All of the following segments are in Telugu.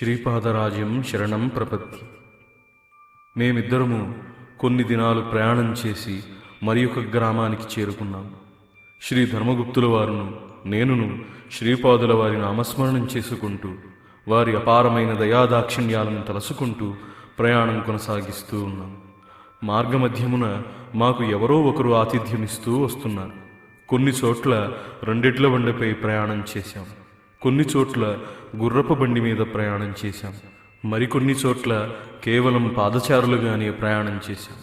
శ్రీపాదరాజ్యం శరణం ప్రపత్తి. మేమిద్దరము కొన్ని దినాలు ప్రయాణం చేసి మరి ఒక గ్రామానికి చేరుకున్నాం. శ్రీ ధర్మగుప్తుల వారును నేనును శ్రీపాదుల వారి నామస్మరణం చేసుకుంటూ వారి అపారమైన దయాదాక్షిణ్యాలను తలసుకుంటూ ప్రయాణం కొనసాగిస్తూ ఉన్నాం. మార్గమధ్యమున మాకు ఎవరో ఒకరు ఆతిథ్యమిస్తూ వస్తున్నారు. కొన్ని చోట్ల రెండిట్ల బండిపై ప్రయాణం చేశాం. కొన్ని చోట్ల గుర్రపు బండి మీద ప్రయాణం చేశాం. మరికొన్ని చోట్ల కేవలం పాదచారులుగానే ప్రయాణం చేశాం.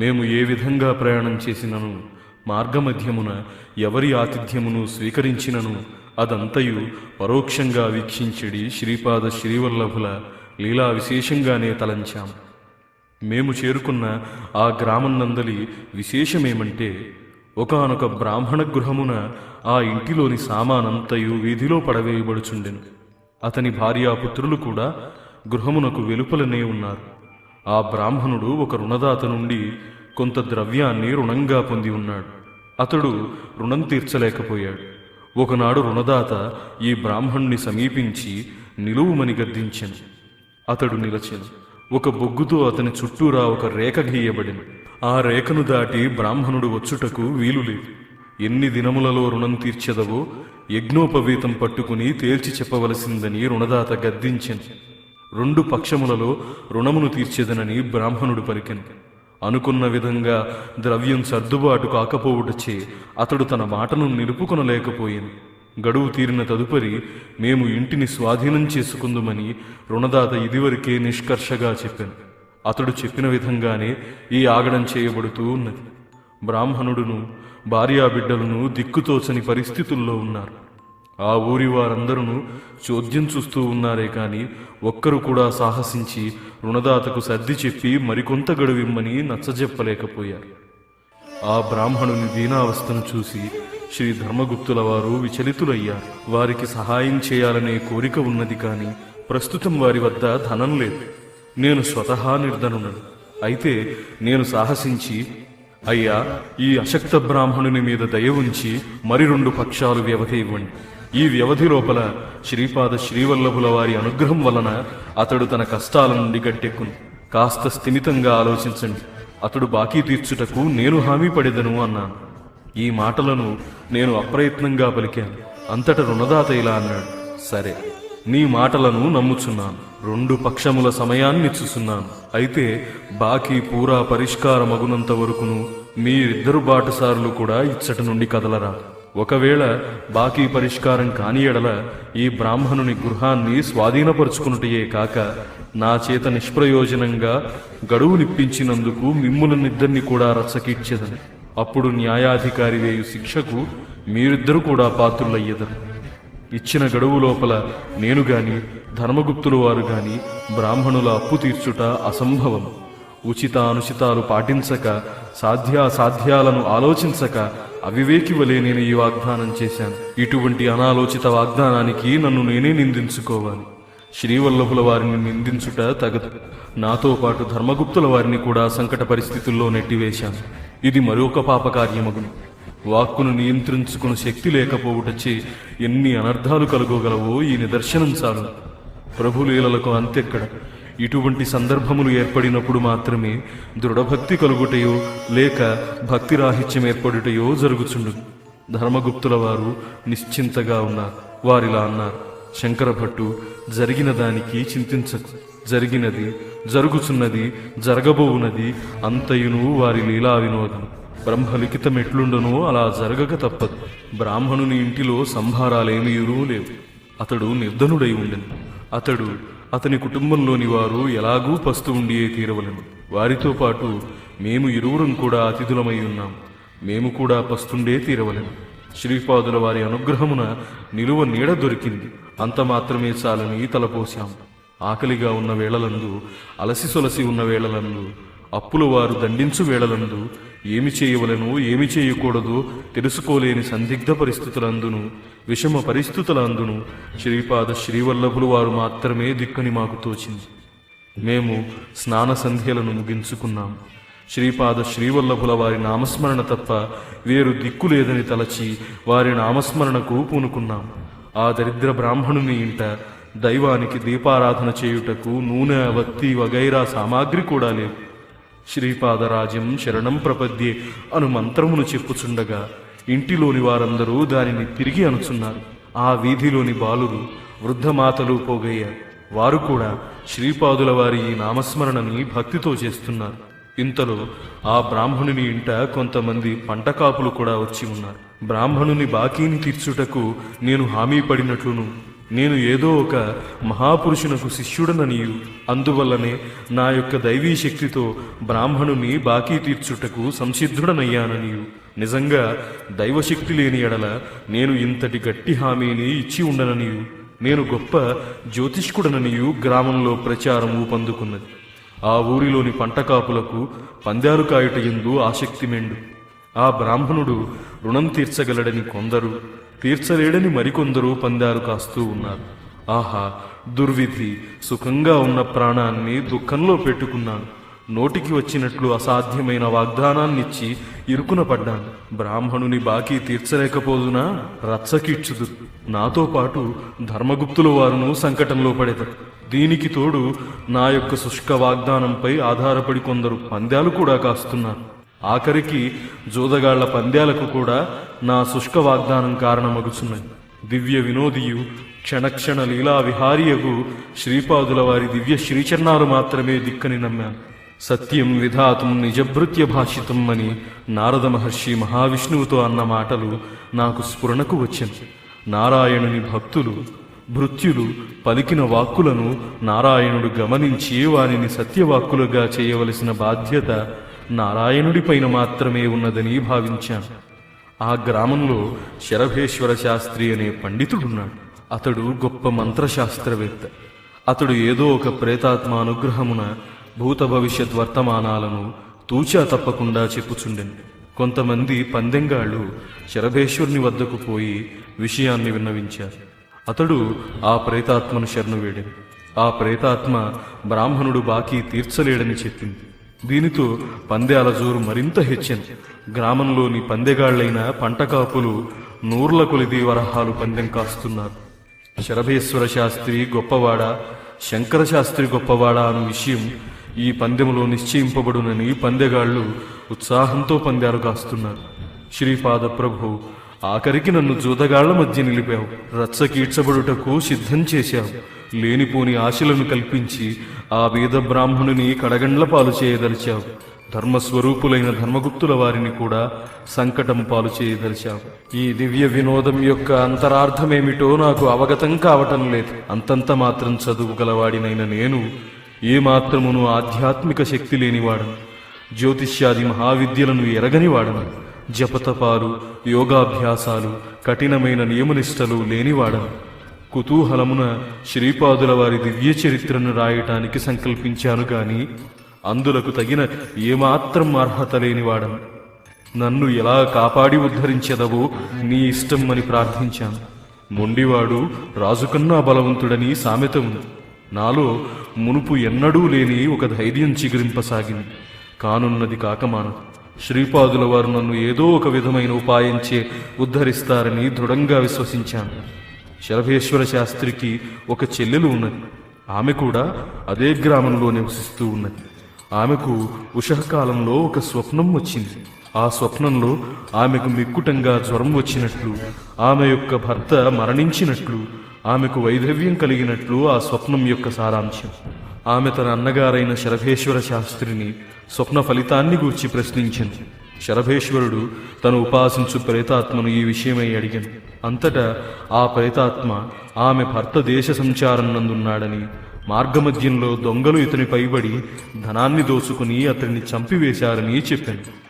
మేము ఏ విధంగా ప్రయాణం చేసినను మార్గమధ్యమున ఎవరి ఆతిథ్యమును స్వీకరించినను అదంతయు పరోక్షంగా వీక్షించడి శ్రీపాద శ్రీవల్లభుల లీలా విశేషంగానే తలంచాం. మేము చేరుకున్న ఆ గ్రామం నందలి విశేషమేమంటే ఒకానొక బ్రాహ్మణ గృహమున ఆ ఇంటిలోని సామానంతయు వీధిలో పడవేయబడుచుండెను. అతని భార్యాపుత్రులు కూడా గృహమునకు వెలుపలనే ఉన్నారు. ఆ బ్రాహ్మణుడు ఒక రుణదాత నుండి కొంత ద్రవ్యాన్ని రుణంగా పొంది ఉన్నాడు. అతడు రుణం తీర్చలేకపోయాడు. ఒకనాడు రుణదాత ఈ బ్రాహ్మణ్ణి సమీపించి నిలువుమని గద్దించెను. అతడు నిలచెను. ఒక బొగ్గుతో అతని చుట్టూరా ఒక రేఖ గీయబడింది ఆ రేఖను దాటి బ్రాహ్మణుడు వచ్చుటకు వీలులేదు ఎన్ని దినములలో రుణం తీర్చెదవో యజ్ఞోపవీతం పట్టుకుని తేల్చి చెప్పవలసిందని రుణదాత గద్దించెను. రెండు పక్షములలో రుణమును తీర్చేదనని బ్రాహ్మణుడు పలికెను. అనుకున్న విధంగా ద్రవ్యం సర్దుబాటు కాకపోవుటచే అతడు తన మాటను నిలుపుకొనలేకపోయింది గడువు తీరిన తదుపరి మేము ఇంటిని స్వాధీనం చేసుకుందుమని రుణదాత ఇదివరకే నిష్కర్షగా చెప్పాను. అతడు చెప్పిన విధంగానే ఈ ఆగడం చేయబడుతూ ఉన్నది. బ్రాహ్మణుడును భార్యాబిడ్డలను దిక్కుతోచని పరిస్థితుల్లో ఉన్నారు. ఆ ఊరి వారందరూ చోద్యం చూస్తూ ఉన్నారే కాని ఒక్కరు కూడా సాహసించి రుణదాతకు సర్ది చెప్పి మరికొంత గడువిమ్మని నచ్చజెప్పలేకపోయారు. ఆ బ్రాహ్మణుని దీనావస్థను చూసి శ్రీ ధర్మగుప్తుల వారు విచలితులయ్యారు. వారికి సహాయం చేయాలనే కోరిక ఉన్నది కానీ ప్రస్తుతం వారి వద్ద ధనం లేదు. నేను స్వతహా నిర్ధనుడు అయితే నేను సాహసించి అయ్యా ఈ అశక్త బ్రాహ్మణుని మీద దయ ఉంచి మరి రెండు పక్షాలు వ్యవధి ఇవ్వండి. ఈ వ్యవధి లోపల శ్రీపాద శ్రీవల్లభుల వారి అనుగ్రహం వలన అతడు తన కష్టాల నుండి గట్టెక్కును. కాస్త స్థిమితంగా ఆలోచించండి. అతడు బాకీ తీర్చుటకు నేను హామీ పడేదను అన్నాను. ఈ మాటలను నేను అప్రయత్నంగా పలికాను. అంతట రుణదాత ఇలా అన్నాడు సరే నీ మాటలను నమ్ముచున్నాను. రెండు పక్షముల సమయాన్ని చూస్తున్నాను అయితే బాకీ పూరా పరిష్కారమగునంత వరకును మీరిద్దరు బాటసారులు కూడా ఇచ్చట నుండి కదలరా. ఒకవేళ బాకీ పరిష్కారం కాని ఎడల ఈ బ్రాహ్మణుని గృహాన్ని స్వాధీనపరుచుకున్నటయే కాక నా చేత నిష్ప్రయోజనంగా గడువు నిప్పించినందుకు మిమ్ములనిద్దరిని కూడా రచ్చకిచ్చేదని. అప్పుడు న్యాయాధికారి వేయు శిక్షకు మీరిద్దరు కూడా పాత్రులయ్యేదని ఇచ్చిన గడువు లోపల నేను గాని ధర్మగుప్తులు వారు గాని బ్రాహ్మణుల అప్పు తీర్చుట అసంభవం. ఉచిత అనుచితాలు పాటించక సాధ్యాసాధ్యాలను ఆలోచించక అవివేకి వలె నేను ఈ వాగ్దానం చేశాను. ఇటువంటి అనాలోచిత వాగ్దానానికి నన్ను నేనే నిందించుకోవాలి. శ్రీవల్లభుల వారిని నిందించుట తగదు. నాతో పాటు ధర్మగుప్తుల వారిని కూడా సంకట పరిస్థితుల్లో నెట్టివేశాను. ఇది మరొక పాపకార్యమగును. వాక్కును నియంత్రించుకుని శక్తి లేకపోవుటచే ఎన్ని అనర్థాలు కలుగోగలవో ఈ నిదర్శనం చాలు. ప్రభులీలలకు అంతెక్కడ? ఇటువంటి సందర్భములు ఏర్పడినప్పుడు మాత్రమే దృఢభక్తి కలుగుటయో లేక భక్తి రాహిత్యం ఏర్పడుటయో జరుగుచుండు. ధర్మగుప్తుల వారు నిశ్చింతగా ఉన్నారు వారిలా అన్నారు శంకర భట్టు జరిగిన దానికి చింతించకు. జరిగినది జరుగుచున్నది జరగబోవునది అంతయును వారి లీలా వినోదం బ్రహ్మలిఖితం మెట్లుండనో అలా జరగక తప్పదు. బ్రాహ్మణుని ఇంటిలో సంభారాలేమీరూ లేవు. అతడు నిర్ధనుడై ఉండెను. అతడు అతని కుటుంబంలోని వారు ఎలాగూ పస్తు ఉండియే తీరవలను. వారితో పాటు మేము ఇరువురం కూడా అతిథులమై ఉన్నాం. మేము కూడా పస్తుండే తీరవలను. శ్రీపాదుల వారి అనుగ్రహమున నిలువ నీడ దొరికింది. అంత మాత్రమే చాలని తలపోశాం. ఆకలిగా ఉన్న వేళలందు అలసి సొలసి ఉన్న వేళలందు అప్పుల వారు దండించు వేళలందు ఏమి చేయవలను ఏమి చేయకూడదో తెలుసుకోలేని సందిగ్ధ పరిస్థితులందును విషమ పరిస్థితులందును శ్రీపాద శ్రీవల్లభులు వారు మాత్రమే దిక్కని మాకు తోచింది. మేము స్నాన సంధ్యలను ముగించుకున్నాం. శ్రీపాద శ్రీవల్లభుల వారి నామస్మరణ తప్ప వేరు దిక్కు లేదని తలచి వారి నామస్మరణకు పూనుకున్నాం. ఆ దరిద్ర బ్రాహ్మణుని ఇంట దైవానికి దీపారాధన చేయుటకు నూనె వత్తి వగైరా సామాగ్రి కూడా లేవు. శ్రీపాదరాజ్యం శరణం ప్రపద్యే అను మంత్రమును చెప్పుచుండగా ఇంటిలోని వారందరూ దానిని తిరిగి అనుచున్నారు. ఆ వీధిలోని బాలురు వృద్ధమాతలు పోగయ్యారు వారు కూడా శ్రీపాదుల వారి ఈ నామస్మరణని భక్తితో చేస్తున్నారు. ఇంతలో ఆ బ్రాహ్మణుని ఇంట కొంతమంది పంటకాపులు కూడా వచ్చి ఉన్నారు. బ్రాహ్మణుని బాకీని తీర్చుటకు నేను హామీ పడినట్లును. నేను ఏదో ఒక మహాపురుషునకు శిష్యుడననియు. అందువల్లనే నా యొక్క దైవీ శక్తితో బ్రాహ్మణుని బాకీ తీర్చుటకు సంసిద్ధుడనయ్యాననియు. నిజంగా దైవశక్తి లేని ఎడల నేను ఇంతటి గట్టి హామీని ఇచ్చి ఉండననియు. నేను గొప్ప జ్యోతిష్కుడననియు గ్రామంలో ప్రచారం ఊపందుకున్నది ఆ ఊరిలోని పంటకాపులకు పందాలు కాయుట ఎందు ఆసక్తి మెండు. ఆ బ్రాహ్మణుడు రుణం తీర్చగలడని కొందరు తీర్చలేడని మరికొందరు పందాలు కాస్తూ ఉన్నారు. ఆహా దుర్విధి సుఖంగా ఉన్న ప్రాణాన్ని దుఃఖంలో పెట్టుకున్నాను. నోటికి వచ్చినట్లు అసాధ్యమైన వాగ్దానాన్నిచ్చి ఇరుకున పడ్డాను. బ్రాహ్మణుని బాకీ తీర్చలేకపోదునా? రచ్చకిచ్చుదు. నాతో పాటు ధర్మగుప్తుల వారును సంకటంలో పడేదారు. దీనికి తోడు నా యొక్క శుష్క వాగ్దానంపై ఆధారపడి కొందరు పందాలు కూడా కాస్తున్నారు. ఆఖరికి జోదగాళ్ళ పంద్యాలకు కూడా నా శుష్క వాగ్దానం కారణమగుచున్నది. దివ్య వినోదియు క్షణక్షణ లీలా విహారియగు శ్రీపాదుల వారి దివ్య శ్రీచరణాలు మాత్రమే దిక్కని నమ్మాను. సత్యం విధాతం నిజభృత్య భాషితం అని నారద మహర్షి మహావిష్ణువుతో అన్న మాటలు నాకు స్ఫురణకు వచ్చాను. నారాయణుని భక్తులు భృత్యులు పలికిన వాక్కులను నారాయణుడు గమనించి వారిని సత్యవాక్కులుగా చేయవలసిన బాధ్యత నారాయణుడిపైన మాత్రమే ఉన్నదని భావించాను. ఆ గ్రామంలో శరభేశ్వర శాస్త్రి అనే పండితుడున్నాడు. అతడు గొప్ప మంత్రశాస్త్రవేత్త. అతడు ఏదో ఒక ప్రేతాత్మ అనుగ్రహమున భూత భవిష్యత్ వర్తమానాలను తూచా తప్పకుండా చెప్పుచుండెను. కొంతమంది పందెంగాళ్ళు శరభేశ్వరుని వద్దకు పోయి విషయాన్ని విన్నవించారు. అతడు ఆ ప్రేతాత్మను శరణు వేడాడు ఆ ప్రేతాత్మ బ్రాహ్మణుడు బాకీ తీర్చలేడని చెప్పింది. దీనితో పందేల జోరు మరింత హెచ్చింది గ్రామంలోని పందెగాళ్ళైన పంటకాపులు నూర్ల కొలిది వరహాలు పందెం కాస్తున్నారు. శరభేశ్వర శాస్త్రి గొప్పవాడ శంకర శాస్త్రి గొప్పవాడ అను విషయం ఈ పందెములో నిశ్చయింపబడునని పందెగాళ్ళు ఉత్సాహంతో పందాలు కాస్తున్నారు. శ్రీపాద ప్రభు ఆఖరికి నన్ను జూదగాళ్ళ మధ్య నిలిపావు. రచ్చకీడ్చబడుటకు సిద్ధం చేశావు. లేనిపోని ఆశలను కల్పించి ఆ వేద బ్రాహ్మణుని కడగండ్ల పాలు చేయదలిచావు. ధర్మస్వరూపులైన ధర్మగుప్తుల వారిని కూడా సంకటం పాలు చేయదలిచావు. ఈ దివ్య వినోదం యొక్క అంతరార్థమేమిటో నాకు అవగతం కావటం లేదు. అంతంత మాత్రం చదువు గలవాడినైన నేను ఏ ఆధ్యాత్మిక శక్తి లేనివాడను? జ్యోతిష్యాది మహావిద్యలను ఎరగనివాడను జపతపాలు యోగాభ్యాసాలు కఠినమైన నియమనిష్టలు లేనివాడను? కుతూహలమున శ్రీపాదుల వారి దివ్య చరిత్రను రాయటానికి సంకల్పించాను గాని అందులకు తగిన ఏమాత్రం అర్హత లేనివాడను నన్ను ఎలా కాపాడి ఉద్ధరించెదవో నీ ఇష్టం అని ప్రార్థించాను. మొండివాడు రాజుకన్నా బలవంతుడని సామెత ఉంది. నాలో మునుపు ఎన్నడూ లేని ఒక ధైర్యం చిగురింపసాగింది. కానున్నది కాకమానదు శ్రీపాదుల వారు నన్ను ఏదో ఒక విధమైన ఉపాయంచే ఉద్ధరిస్తారని దృఢంగా విశ్వసించాను. శరభేశ్వర శాస్త్రికి ఒక చెల్లెలు ఉన్నది. ఆమె కూడా అదే గ్రామంలో నివసిస్తూ ఉన్నది. ఆమెకు ఉషకాలంలో ఒక స్వప్నం వచ్చింది. ఆ స్వప్నంలో ఆమెకు మిక్కుటంగా జ్వరం వచ్చినట్లు ఆమె యొక్క భర్త మరణించినట్లు ఆమెకు వైధవ్యం కలిగినట్లు ఆ స్వప్నం యొక్క సారాంశం. ఆమె తన అన్నగారైన శరభేశ్వర శాస్త్రిని స్వప్న ఫలితాన్ని గూర్చి ప్రశ్నించింది. శరభేశ్వరుడు తను ఉపాసించు ప్రేతాత్మను ఈ విషయమై అడిగాను. అంతటా ఆ ప్రేతాత్మ ఆమె భర్త దేశ సంచారం నందున్నాడని మార్గమధ్యంలో దొంగలు ఇతని పైబడి ధనాన్ని దోచుకుని అతన్ని చంపివేశారని చెప్పాను.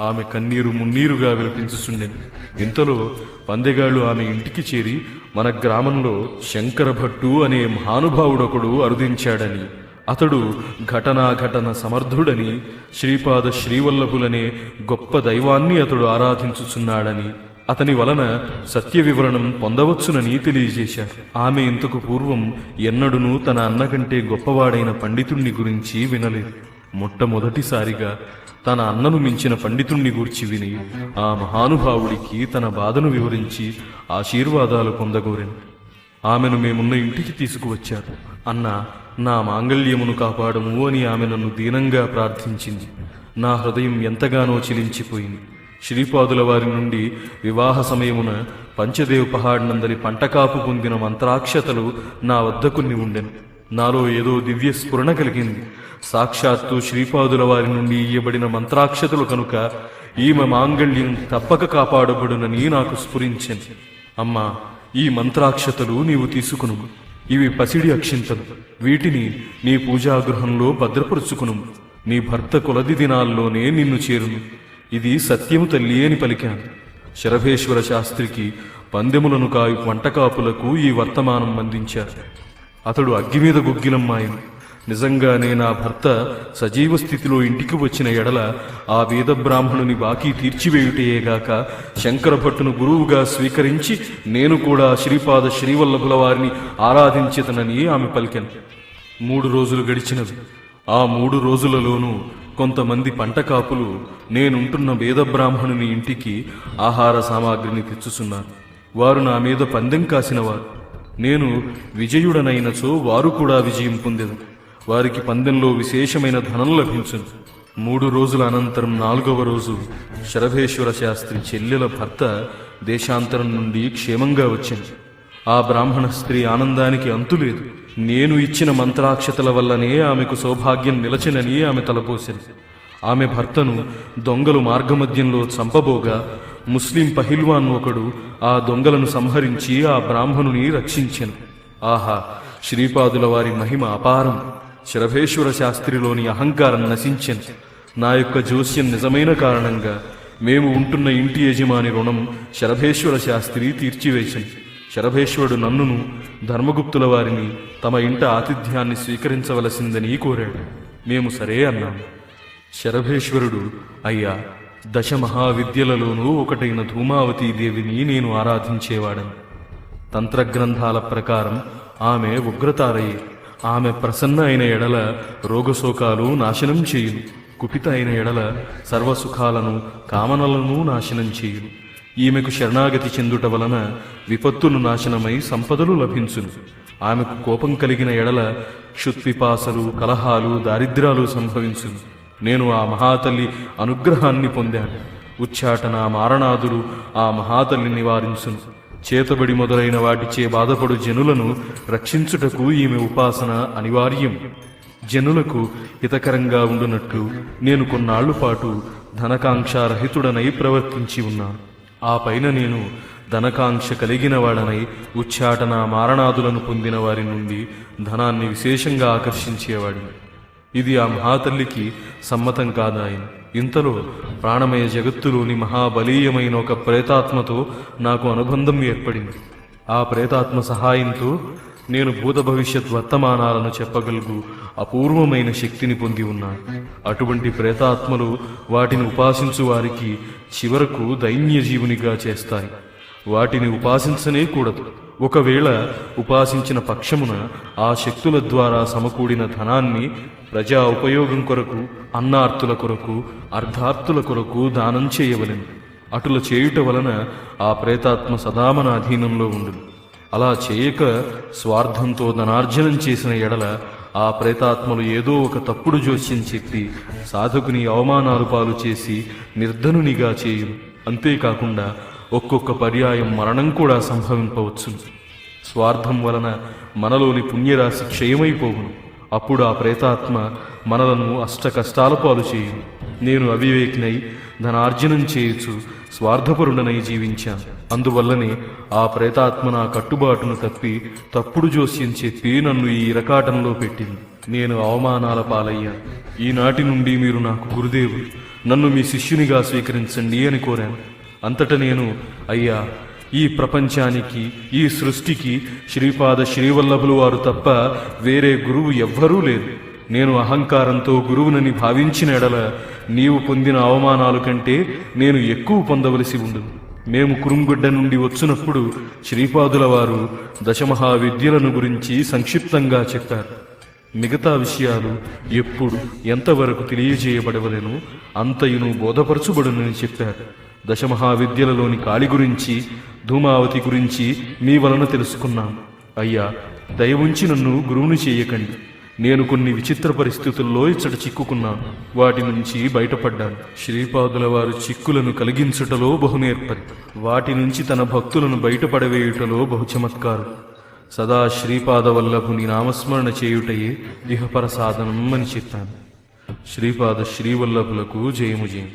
ఆమె కన్నీరు మున్నీరుగా విలపించుచుండెను. ఇంతలో పందెగాళ్ళు ఆమె ఇంటికి చేరి మన గ్రామంలో శంకర భట్టు అనే మహానుభావుడొకడు అరుదించాడని అతడు ఘటనాఘటన సమర్థుడని శ్రీపాద శ్రీవల్లభులనే గొప్ప దైవాన్ని అతడు ఆరాధించుచున్నాడని అతని వలన సత్య వివరణం పొందవచ్చునని తెలియజేశారు ఆమె ఇంతకు పూర్వం ఎన్నడునూ తన అన్న కంటే గొప్పవాడైన పండితుణ్ణి గురించి వినలేదు. మొట్టమొదటిసారిగా తన అన్నను మించిన పండితుణ్ణి గూర్చి విని ఆ మహానుభావుడికి తన బాధను వివరించి ఆశీర్వాదాలు పొందగోరింది ఆమెను మేమున్న ఇంటికి తీసుకువచ్చారు. అన్న నా మాంగళ్యమును కాపాడము అని ఆమె నన్ను దీనంగా ప్రార్థించింది. నా హృదయం ఎంతగానో చిలించిపోయింది. శ్రీపాదుల వారి నుండి వివాహ సమయమున పంచదేవ్ పహాడ్ నందలి పంటకాపు పొందిన మంత్రాక్షతలు నా వద్ద కొన్ని ఉండెను. నాలో ఏదో దివ్య స్ఫురణ కలిగింది. సాక్షాత్తు శ్రీపాదుల వారి నుండి ఇయ్యబడిన మంత్రాక్షతలు కనుక ఈమె మాంగళ్యం తప్పక కాపాడబడునని నాకు స్ఫురించింది అమ్మా ఈ మంత్రాక్షతలు నీవు తీసుకును. ఇవి పసిడి అక్షింతలు. వీటిని నీ పూజాగృహంలో భద్రపరుచుకును. నీ భర్త కొలది దినాల్లోనే నిన్ను చేరును. ఇది సత్యము తల్లి అని పలికాను. శరభేశ్వర శాస్త్రికి పందెములను కాయు వంటకాపులకు ఈ వర్తమానం అందించారు. అతడు అగ్గి మీద గుగ్గిలమ్మాయను నిజంగానే నా భర్త సజీవ స్థితిలో ఇంటికి వచ్చిన ఎడల ఆ వేద బ్రాహ్మణుని బాకీ తీర్చివేయుటయేగాక శంకర భట్టును గురువుగా స్వీకరించి నేను కూడా శ్రీపాద శ్రీవల్లభుల వారిని ఆరాధించేతనని ఆమె పలికెను. మూడు రోజులు గడిచినవి. ఆ మూడు రోజులలోనూ కొంతమంది పంట కాపులు నేనుంటున్న వేద బ్రాహ్మణుని ఇంటికి ఆహార సామాగ్రిని తెచ్చుచున్నారు. వారు నా మీద పందెం కాసినవారు. నేను విజయుడనైనచో వారు కూడా విజయం పొందేది వారికి పందెంలో విశేషమైన ధనం లభించును. మూడు రోజుల అనంతరం నాలుగవ రోజు శరభేశ్వర శాస్త్రి చెల్లెల భర్త దేశాంతరం నుండి క్షేమంగా వచ్చింది ఆ బ్రాహ్మణ స్త్రీ ఆనందానికి అంతులేదు. నేను ఇచ్చిన మంత్రాక్షతల వల్లనే ఆమెకు సౌభాగ్యం నిలచినని ఆమె తలపోసింది. ఆమె భర్తను దొంగలు మార్గమధ్యంలో చంపబోగా ముస్లిం పహిల్వాన్ ఒకడు ఆ దొంగలను సంహరించి ఆ బ్రాహ్మణుని రక్షించను. ఆహా శ్రీపాదుల వారి మహిమ అపారం. శరభేశ్వర శాస్త్రిలోని అహంకారం నశించింది నా యొక్క జోస్యం నిజమైన కారణంగా మేము ఉంటున్న ఇంటి యజమాని రుణం శరభేశ్వర శాస్త్రి తీర్చివేసింది శరభేశ్వరుడు నన్నును ధర్మగుప్తుల వారిని తమ ఇంట ఆతిథ్యాన్ని స్వీకరించవలసిందని కోరాడు. మేము సరే అన్నాము శరభేశ్వరుడు అయ్యా దశ మహావిద్యలలోనూ ఒకటైన ధూమావతీదేవిని నేను ఆరాధించేవాడని. తంత్రగ్రంథాల ప్రకారం ఆమె ఉగ్రతారయ్యే ఆమె ప్రసన్న అయిన ఎడల రోగశోకాలు నాశనం చేయును. కుపిత అయిన ఎడల సర్వసుఖాలను కామనలను నాశనం చేయును. ఈమెకు శరణాగతి చెందుట వలన విపత్తులు నాశనమై సంపదలు లభించును. ఆమెకు కోపం కలిగిన ఎడల క్షుత్పిపాసలు కలహాలు దారిద్ర్యాలు సంభవించును. నేను ఆ మహాతల్లి అనుగ్రహాన్ని పొందాను. ఉచ్చాటన మారణాదులు ఆ మహాతల్లి నివారించును. చేతబడి మొదలైన వాటిచే బాధపడు జనులను రక్షించుటకు ఈమె ఉపాసన అనివార్యం. జనులకు హితకరంగా ఉండునట్లు నేను కొన్నాళ్ళ పాటు ధనకాంక్షారహితుడనై ప్రవర్తించి ఉన్నాను ఆ పైన నేను ధనకాంక్ష కలిగిన వాడనై ఉచ్చాటన మారణాదులను పొందిన వారి నుండి ధనాన్ని విశేషంగా ఆకర్షించేవాడిని. ఇది ఆ మహాతల్లికి సమ్మతం కాదాయన. ఇంతలో ప్రాణమయ జగత్తులోని మహాబలీయమైన ఒక ప్రేతాత్మతో నాకు అనుబంధం ఏర్పడింది. ఆ ప్రేతాత్మ సహాయంతో నేను భూత భవిష్యత్ వర్తమానాలను చెప్పగలుగు అపూర్వమైన శక్తిని పొంది ఉన్నాను. అటువంటి ప్రేతాత్మలు వాటిని ఉపాసించు వారికి చివరకు దైన్య జీవునిగా చేస్తాయి. వాటిని ఉపాసించనే కూడదు. ఒకవేళ ఉపాసించిన పక్షమున ఆ శక్తుల ద్వారా సమకూడిన ధనాన్ని ప్రజా ఉపయోగం కొరకు అన్నార్తుల కొరకు అర్ధార్థుల కొరకు దానం చేయవలెను. అటుల చేయుట వలన ఆ ప్రేతాత్మ సదామన అధీనంలో ఉండును అలా చేయక స్వార్థంతో ధనార్జనం చేసిన ఎడల ఆ ప్రేతాత్మలు ఏదో ఒక తప్పుడు జోస్యం చెప్పి సాధకుని అవమానాలు పాలు చేసి నిర్ధనునిగా చేయును. అంతేకాకుండా ఒక్కొక్క పర్యాయం మరణం కూడా సంభవింపవచ్చు స్వార్థం వలన మనలోని పుణ్యరాశి క్షయమైపోవును. అప్పుడు ఆ ప్రేతాత్మ మనలను అష్ట కష్టాల పాలు చేయు నేను అవివేకినై ధనార్జనం చేయొచ్చు స్వార్థపరుడనై జీవించాను. అందువల్లనే ఆ ప్రేతాత్మ నా కట్టుబాటును తప్పి తప్పుడు జోస్యం చెప్పి నన్ను ఈ ఇరకాటంలో పెట్టింది. నేను అవమానాల పాలయ్యా. ఈనాటి నుండి మీరు నాకు గురుదేవుడు నన్ను మీ శిష్యునిగా స్వీకరించండి అని కోరాను. అంతట నేను అయ్యా ఈ ప్రపంచానికి ఈ సృష్టికి శ్రీపాద శ్రీవల్లభులు వారు తప్ప వేరే గురువు ఎవ్వరూ లేరు. నేను అహంకారంతో గురువునని భావించిన ఎడల నీవు పొందిన అవమానాలు కంటే నేను ఎక్కువ పొందవలసి ఉండు మేము కురుంగుడ్డ నుండి వచ్చినప్పుడు శ్రీపాదుల వారు దశమహావిద్యలను గురించి సంక్షిప్తంగా చెప్పారు. మిగతా విషయాలు ఎప్పుడు ఎంతవరకు తెలియజేయబడవలెను అంతయును బోధపరచుబడునని చెప్పారు. దశమహావిద్యలలోని కాళి గురించి ధూమావతి గురించి మీ వలన తెలుసుకున్నాం అయ్యా దయ ఉంచి నన్ను గురువుని చేయకండి. నేను కొన్ని విచిత్ర పరిస్థితుల్లో ఇచ్చట చిక్కుకున్నాను. వాటి నుంచి బయటపడ్డాను. శ్రీపాదుల వారు చిక్కులను కలిగించుటలో బహునేర్పరి వాటి నుంచి తన భక్తులను బయటపడవేయుటలో బహు చమత్కారం. సదా శ్రీపాద వల్లభుని నామస్మరణ చేయుటయే ఇహపర సాధనం అని చెప్పాను. శ్రీపాద శ్రీవల్లభులకు జయము జయం